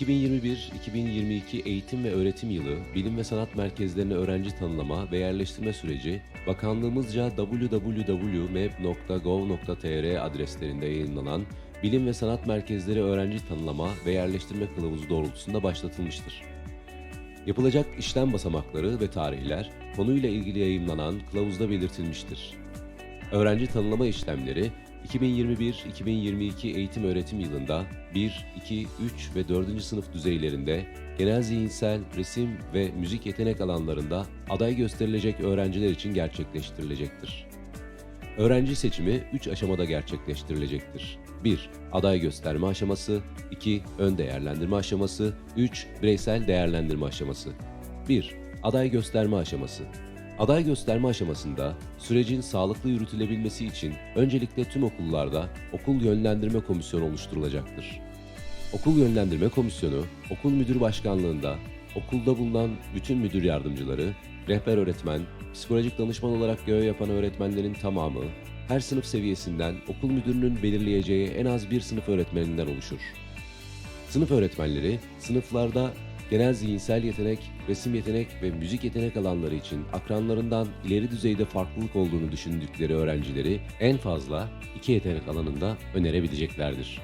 2021-2022 eğitim ve öğretim yılı bilim ve sanat merkezlerine öğrenci tanımlama ve yerleştirme süreci bakanlığımızca www.meb.gov.tr adreslerinde yayınlanan Bilim ve Sanat Merkezleri Öğrenci Tanımlama ve Yerleştirme Kılavuzu doğrultusunda başlatılmıştır. Yapılacak işlem basamakları ve tarihler konuyla ilgili yayımlanan kılavuzda belirtilmiştir. Öğrenci tanımlama işlemleri 2021-2022 eğitim öğretim yılında 1, 2, 3 ve 4. sınıf düzeylerinde genel zihinsel, resim ve müzik yetenek alanlarında aday gösterilecek öğrenciler için gerçekleştirilecektir. Öğrenci seçimi 3 aşamada gerçekleştirilecektir. 1. Aday gösterme aşaması 2. Ön değerlendirme aşaması 3. Bireysel değerlendirme aşaması 1. Aday gösterme aşaması Aday gösterme aşamasında sürecin sağlıklı yürütülebilmesi için öncelikle tüm okullarda okul yönlendirme komisyonu oluşturulacaktır. Okul yönlendirme komisyonu okul müdür başkanlığında okulda bulunan bütün müdür yardımcıları, rehber öğretmen, psikolojik danışman olarak görev yapan öğretmenlerin tamamı her sınıf seviyesinden okul müdürünün belirleyeceği en az bir sınıf öğretmeninden oluşur. Sınıf öğretmenleri sınıflarda genel zihinsel yetenek, resim yetenek ve müzik yetenek alanları için akranlarından ileri düzeyde farklılık olduğunu düşündükleri öğrencileri en fazla iki yetenek alanında önerebileceklerdir.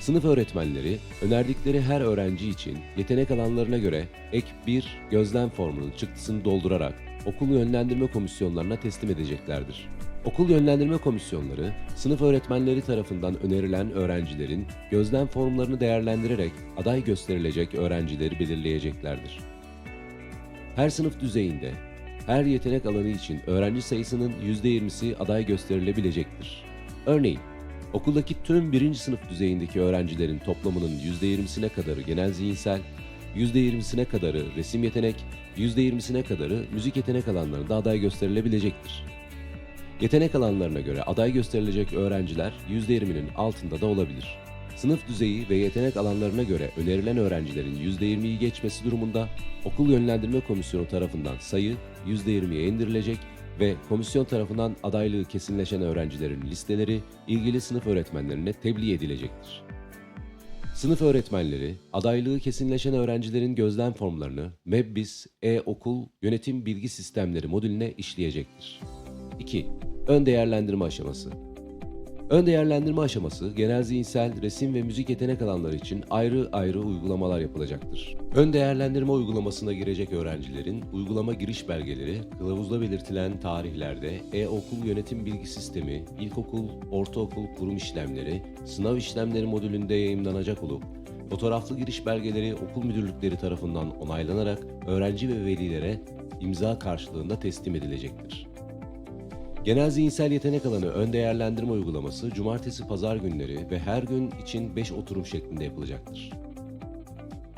Sınıf öğretmenleri önerdikleri her öğrenci için yetenek alanlarına göre ek bir gözlem formunun çıktısını doldurarak okul yönlendirme komisyonlarına teslim edeceklerdir. Okul yönlendirme komisyonları, sınıf öğretmenleri tarafından önerilen öğrencilerin gözlem formlarını değerlendirerek aday gösterilecek öğrencileri belirleyeceklerdir. Her sınıf düzeyinde, her yetenek alanı için öğrenci sayısının %20'si aday gösterilebilecektir. Örneğin, okuldaki tüm birinci sınıf düzeyindeki öğrencilerin toplamının %20'sine kadarı genel zihinsel, %20'sine kadarı resim yetenek, %20'sine kadarı müzik yetenek alanlarında aday gösterilebilecektir. Yetenek alanlarına göre aday gösterilecek öğrenciler %20'nin altında da olabilir. Sınıf düzeyi ve yetenek alanlarına göre önerilen öğrencilerin %20'yi geçmesi durumunda okul yönlendirme komisyonu tarafından sayı %20'ye indirilecek ve komisyon tarafından adaylığı kesinleşen öğrencilerin listeleri ilgili sınıf öğretmenlerine tebliğ edilecektir. Sınıf öğretmenleri, adaylığı kesinleşen öğrencilerin gözlem formlarını MEBBIS e-okul yönetim bilgi sistemleri modülüne işleyecektir. 2. Ön değerlendirme aşaması. Ön değerlendirme aşaması genel zihinsel, resim ve müzik yetenek alanları için ayrı ayrı uygulamalar yapılacaktır. Ön değerlendirme uygulamasına girecek öğrencilerin uygulama giriş belgeleri kılavuzda belirtilen tarihlerde e-okul yönetim bilgi sistemi, ilkokul, ortaokul kurum işlemleri, sınav işlemleri modülünde yayımlanacak olup fotoğraflı giriş belgeleri okul müdürlükleri tarafından onaylanarak öğrenci ve velilere imza karşılığında teslim edilecektir. Genel zihinsel yetenek alanı ön değerlendirme uygulaması cumartesi pazar günleri ve her gün için 5 oturum şeklinde yapılacaktır.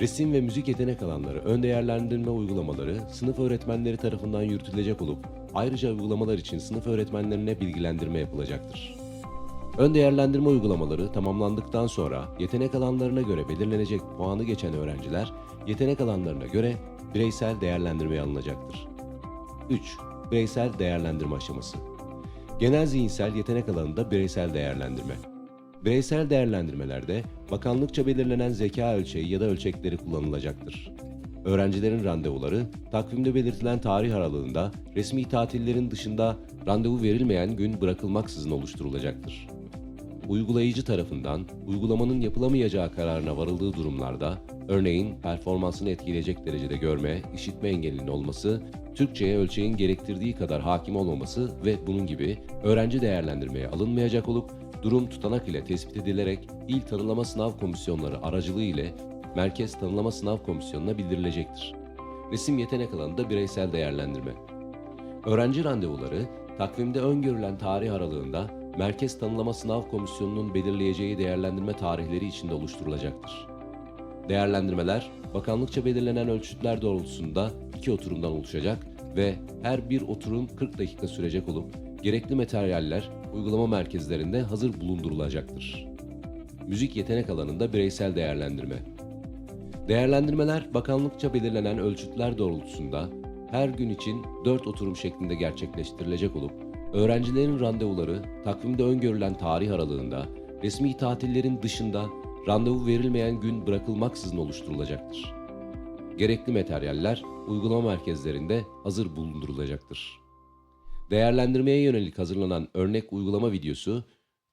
Resim ve müzik yetenek alanları ön değerlendirme uygulamaları sınıf öğretmenleri tarafından yürütülecek olup ayrıca uygulamalar için sınıf öğretmenlerine bilgilendirme yapılacaktır. Ön değerlendirme uygulamaları tamamlandıktan sonra yetenek alanlarına göre belirlenecek puanı geçen öğrenciler yetenek alanlarına göre bireysel değerlendirmeye alınacaktır. 3. Bireysel değerlendirme aşaması. Genel zihinsel yetenek alanında bireysel değerlendirme. Bireysel değerlendirmelerde bakanlıkça belirlenen zeka ölçeği ya da ölçekleri kullanılacaktır. Öğrencilerin randevuları takvimde belirtilen tarih aralığında resmi tatillerin dışında randevu verilmeyen gün bırakılmaksızın oluşturulacaktır. Uygulayıcı tarafından uygulamanın yapılamayacağı kararına varıldığı durumlarda, örneğin performansını etkileyecek derecede görme, işitme engelinin olması, Türkçe'ye ölçeğin gerektirdiği kadar hakim olmaması ve bunun gibi öğrenci değerlendirmeye alınmayacak olup durum tutanak ile tespit edilerek İl Tanılama Sınav Komisyonları aracılığı ile Merkez Tanılama Sınav Komisyonu'na bildirilecektir. Resim yetenek alanında bireysel değerlendirme. Öğrenci randevuları takvimde öngörülen tarih aralığında Merkez Tanılama Sınav Komisyonu'nun belirleyeceği değerlendirme tarihleri içinde oluşturulacaktır. Değerlendirmeler, bakanlıkça belirlenen ölçütler doğrultusunda iki oturumdan oluşacak ve her bir oturum 40 dakika sürecek olup gerekli materyaller uygulama merkezlerinde hazır bulundurulacaktır. Müzik yetenek alanında bireysel değerlendirme. Değerlendirmeler bakanlıkça belirlenen ölçütler doğrultusunda her gün için 4 oturum şeklinde gerçekleştirilecek olup öğrencilerin randevuları takvimde öngörülen tarih aralığında resmi tatillerin dışında randevu verilmeyen gün bırakılmaksızın oluşturulacaktır. Gerekli materyaller uygulama merkezlerinde hazır bulundurulacaktır. Değerlendirmeye yönelik hazırlanan örnek uygulama videosu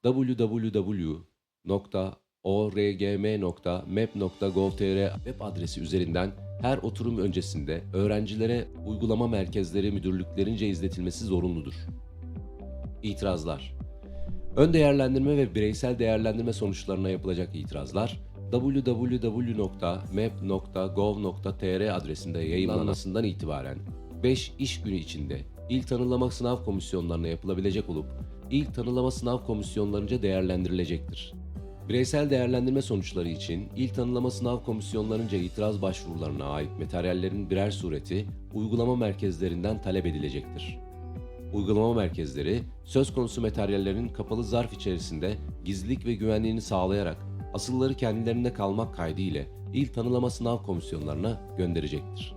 www.orgm.map.gov.tr web adresi üzerinden her oturum öncesinde öğrencilere uygulama merkezleri müdürlüklerince izletilmesi zorunludur. İtirazlar Ön değerlendirme ve bireysel değerlendirme sonuçlarına yapılacak itirazlar www.map.gov.tr adresinde yayınlanmasından itibaren 5 iş günü içinde il tanılama sınav komisyonlarına yapılabilecek olup il tanılama sınav komisyonlarınca değerlendirilecektir. Bireysel değerlendirme sonuçları için il tanılama sınav komisyonlarınca itiraz başvurularına ait materyallerin birer sureti uygulama merkezlerinden talep edilecektir. Uygulama merkezleri söz konusu materyallerin kapalı zarf içerisinde gizlilik ve güvenliğini sağlayarak asılları kendilerinde kalmak kaydıyla il tanılama sınav komisyonlarına gönderecektir.